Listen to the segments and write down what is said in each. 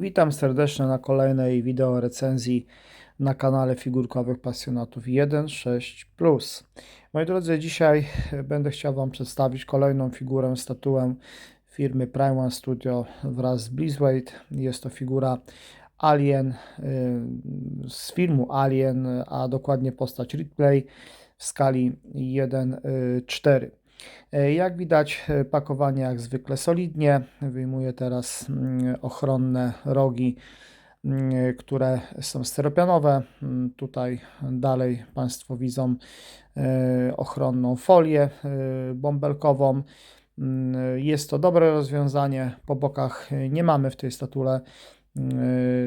Witam serdecznie na kolejnej wideo recenzji na kanale figurkowych pasjonatów 1.6. Moi drodzy, dzisiaj będę chciał Wam przedstawić kolejną figurę, statuę firmy Prime One Studio wraz z Blizzweight. Jest to figura Alien y, z filmu Alien, a dokładnie postać Ripley w skali 1.4. E, jak widać, e, pakowanie jak zwykle solidnie. Wyjmuję teraz mm, ochronne rogi, mm, które są steropianowe. Mm, tutaj dalej Państwo widzą e, ochronną folię bąbelkową. Jest to dobre rozwiązanie. Po bokach nie mamy w tej statule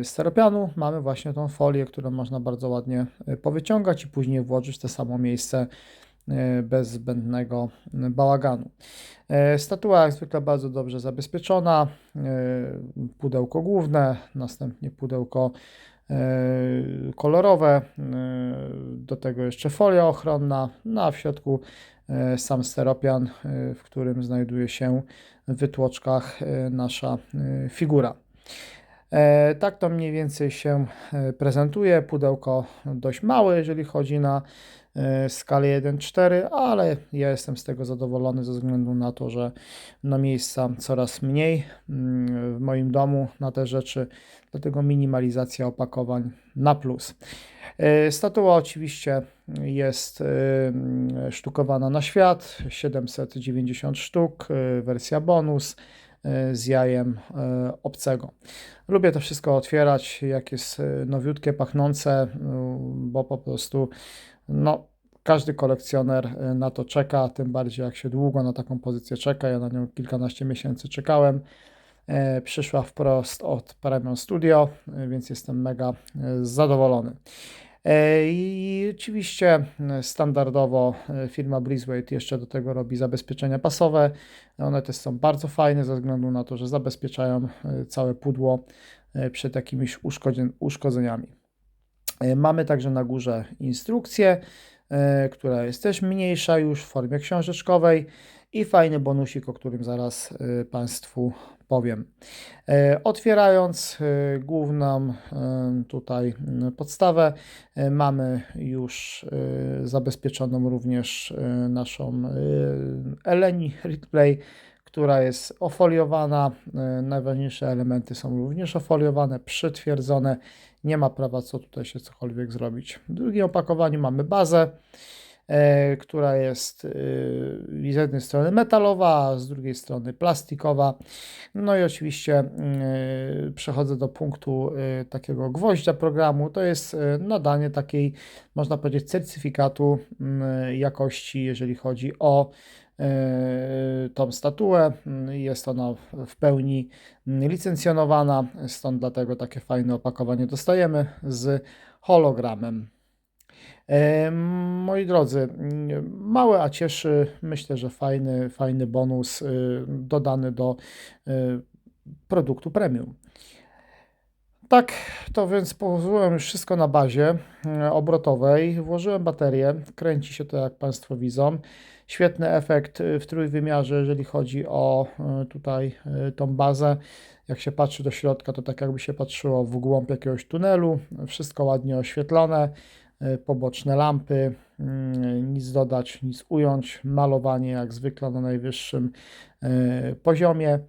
steropianu. Mamy właśnie tą folię, którą można bardzo ładnie powyciągać i później włożyć w to samo miejsce E, bez zbędnego bałaganu. E, statua jak zwykle bardzo dobrze zabezpieczona, e, pudełko główne, następnie pudełko kolorowe, do tego jeszcze folia ochronna, no a w środku sam steropian, w którym znajduje się w wytłoczkach nasza figura. Tak to mniej więcej się prezentuje. Pudełko dość małe, jeżeli chodzi na E, skali 1.4, ale ja jestem z tego zadowolony ze względu na to, że na miejsca coraz mniej mm, w moim domu na te rzeczy, dlatego minimalizacja opakowań na plus. E, statua oczywiście jest e, sztukowana na świat, 790 sztuk, wersja bonus z jajem obcego. Lubię to wszystko otwierać, jak jest nowiutkie, pachnące, bo po prostu no, każdy kolekcjoner y, na to czeka, tym bardziej jak się długo na taką pozycję czeka. Ja na nią kilkanaście miesięcy czekałem. E, przyszła wprost od Paramount Studio, y, więc jestem mega y, zadowolony. E, I oczywiście standardowo firma Breezeweight jeszcze do tego robi zabezpieczenia pasowe. One też są bardzo fajne ze względu na to, że zabezpieczają całe pudło przed jakimiś uszkodzeniami. E, mamy także na górze instrukcję, e, która jest też mniejsza już w formie książeczkowej i fajny bonusik, o którym zaraz e, Państwu powiem. Otwierając główną tutaj podstawę, mamy już zabezpieczoną również naszą Eleni Replay, która jest ofoliowana. Najważniejsze elementy są również ofoliowane, przytwierdzone nie ma prawa co tutaj się cokolwiek zrobić. W drugim opakowaniu mamy bazę, e, która jest e, z jednej strony metalowa, a z drugiej strony plastikowa. No i oczywiście e, przechodzę do punktu e, takiego gwoździa programu. To jest e, nadanie takiej, można powiedzieć, certyfikatu jakości, jeżeli chodzi o E, tą statuę. Jest ona w pełni licencjonowana, stąd dlatego takie fajne opakowanie dostajemy z hologramem. E, moi drodzy, małe a cieszy, myślę, że fajny, fajny bonus e, dodany do produktu premium. Tak, to więc położyłem już wszystko na bazie obrotowej, włożyłem baterię, kręci się to jak Państwo widzą. Świetny efekt y, w trójwymiarze, jeżeli chodzi o y, tutaj tą bazę. Jak się patrzy do środka, to tak jakby się patrzyło w głąb jakiegoś tunelu. Wszystko ładnie oświetlone, poboczne lampy, nic dodać, nic ująć. Malowanie jak zwykle na najwyższym poziomie.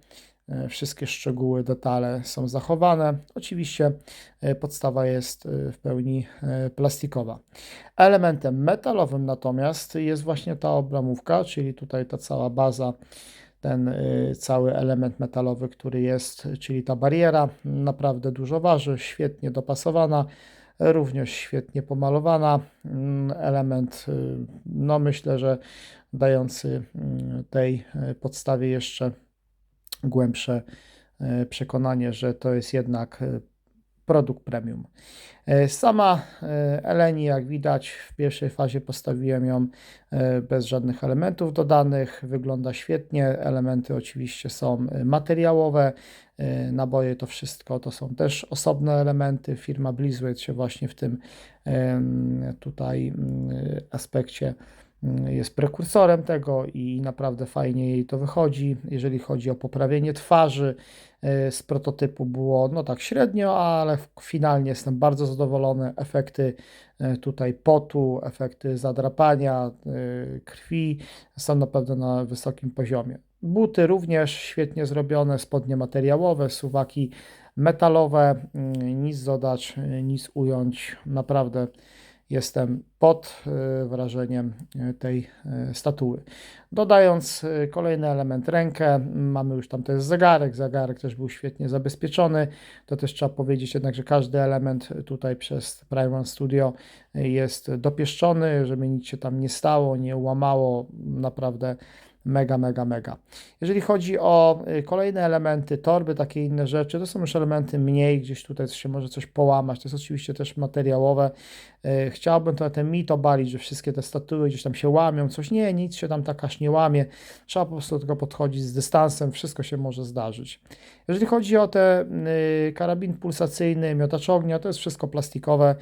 E, wszystkie szczegóły, detale są zachowane. Oczywiście e, podstawa jest e, w pełni plastikowa. Elementem metalowym natomiast jest właśnie ta obramówka, czyli tutaj ta cała baza, ten cały element metalowy, który jest, czyli ta bariera. Naprawdę dużo waży, świetnie dopasowana również świetnie pomalowana. Mm, element, no myślę, że dający mm, tej podstawie jeszcze głębsze e, przekonanie, że to jest jednak e, produkt premium. E, sama Eleni, jak widać, w pierwszej fazie postawiłem ją bez żadnych elementów dodanych. Wygląda świetnie. Elementy oczywiście są materiałowe. Naboje to wszystko to są też osobne elementy. Firma Blizzard się właśnie w tym tutaj aspekcie mm, jest prekursorem tego i naprawdę fajnie jej to wychodzi. Jeżeli chodzi o poprawienie twarzy, y, z prototypu było no tak średnio, ale finalnie jestem bardzo zadowolony. Efekty y, tutaj potu, efekty zadrapania, y, krwi są naprawdę na wysokim poziomie. Buty również świetnie zrobione, spodnie materiałowe, suwaki metalowe, mm, nic dodać, nic ująć. Naprawdę jestem pod y, wrażeniem y, tej y, statuły. Dodając kolejny element rękę, mamy już tam jest zegarek. Zegarek też był świetnie zabezpieczony. To też trzeba powiedzieć jednak, że każdy element tutaj przez Prime One Studio jest dopieszczony, żeby nic się tam nie stało, nie łamało. Naprawdę mega, mega, mega. Jeżeli chodzi o y, kolejne elementy, torby, takie inne rzeczy, to są już elementy mniej, gdzieś tutaj się może coś połamać. To jest oczywiście też materiałowe. Y, Chciałbym to ten mit obalić, że wszystkie te statuły gdzieś tam się łamią, coś nie, nic się tam tak aż nie łamie. Trzeba po prostu do tego podchodzić z dystansem, wszystko się może zdarzyć. Jeżeli chodzi o te y, karabin pulsacyjny, miotacz ognia, to jest wszystko plastikowe.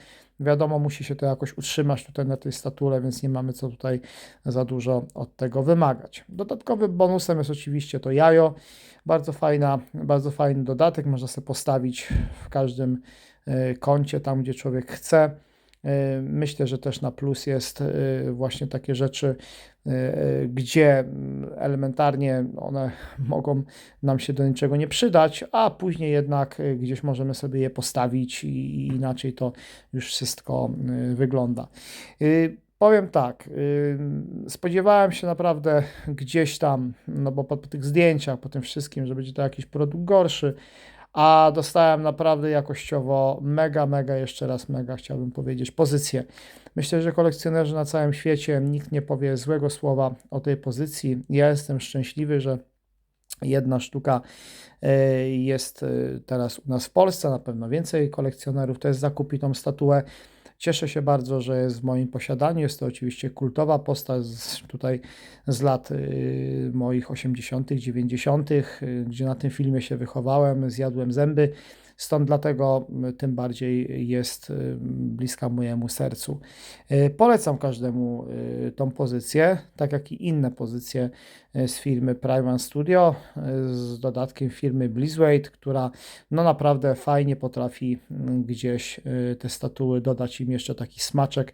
Wiadomo, musi się to jakoś utrzymać tutaj na tej statule, więc nie mamy co tutaj za dużo od tego wymagać. Dodatkowym bonusem jest oczywiście to jajo. Bardzo fajna, bardzo fajny dodatek. Można sobie postawić w każdym y, kącie, tam gdzie człowiek chce. Y, Myślę, że też na plus jest y, właśnie takie rzeczy, gdzie mm, elementarnie one mogą nam się do niczego nie przydać, a później jednak y, gdzieś możemy sobie je postawić i inaczej to już wszystko y, wygląda. Y, Powiem tak, spodziewałem się naprawdę gdzieś tam, no bo po, po tych zdjęciach, po tym wszystkim, że będzie to jakiś produkt gorszy, a dostałem naprawdę jakościowo mega, mega, jeszcze raz mega chciałbym powiedzieć, pozycję. Myślę, że kolekcjonerzy na całym świecie, nikt nie powie złego słowa o tej pozycji. Ja jestem szczęśliwy, że jedna sztuka e, jest e, teraz u nas w Polsce, na pewno więcej kolekcjonerów też zakupi tą statuę. Cieszę się bardzo, że jest w moim posiadaniu. Jest to oczywiście kultowa postać z, tutaj z lat y, moich 80., 90., y, gdzie na tym filmie się wychowałem, zjadłem zęby. Stąd dlatego tym bardziej jest y, bliska mojemu sercu. Y, Polecam każdemu y, tą pozycję, tak jak i inne pozycje z firmy Prime Studio, z dodatkiem firmy Blizzweight, która no naprawdę fajnie potrafi mm, gdzieś te statuły dodać im jeszcze taki smaczek,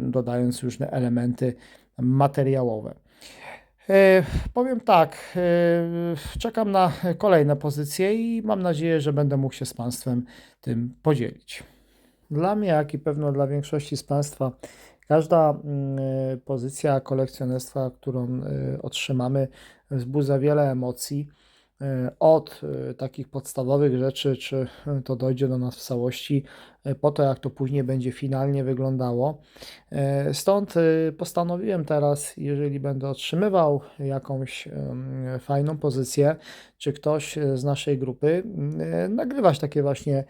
dodając różne elementy materiałowe. E, Powiem tak, e, czekam na kolejne pozycje i mam nadzieję, że będę mógł się z Państwem tym podzielić. Dla mnie, jak i pewno dla większości z Państwa, każda mm, e, pozycja kolekcjonerstwa, którą otrzymamy, wzbudza wiele emocji. E, Od e, takich podstawowych rzeczy, czy e, to dojdzie do nas w całości, po to, jak to później będzie finalnie wyglądało. Stąd postanowiłem teraz, jeżeli będę otrzymywał jakąś fajną pozycję, czy ktoś z naszej grupy, nagrywać takie właśnie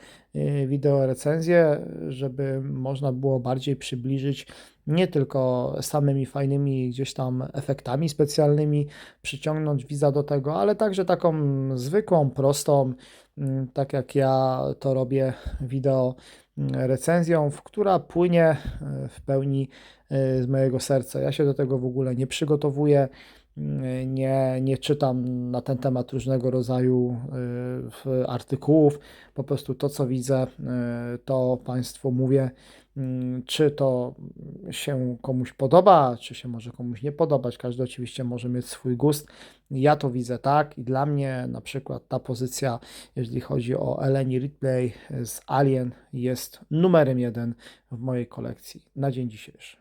wideo recenzje, żeby można było bardziej przybliżyć nie tylko samymi fajnymi gdzieś tam efektami specjalnymi, przyciągnąć widza do tego, ale także taką zwykłą, prostą, mm, tak jak ja to robię, wideo mm, recenzją, która płynie e, w pełni e, z mojego serca. Ja się do tego w ogóle nie przygotowuję, mm, nie, nie czytam na ten temat różnego rodzaju e, artykułów. Po prostu to, co widzę, to Państwu mówię. Mm, Czy to się komuś podoba, czy się może komuś nie podobać. Każdy oczywiście może mieć swój gust. Ja to widzę tak i dla mnie na przykład ta pozycja, jeżeli chodzi o Eleni Ripley z Alien, jest numerem jeden w mojej kolekcji na dzień dzisiejszy.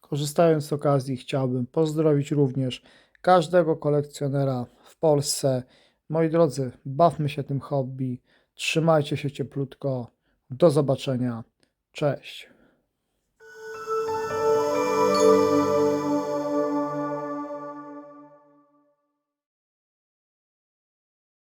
Korzystając z okazji, chciałbym pozdrowić również każdego kolekcjonera w Polsce. Moi drodzy, bawmy się tym hobby, trzymajcie się cieplutko. Do zobaczenia. Cześć.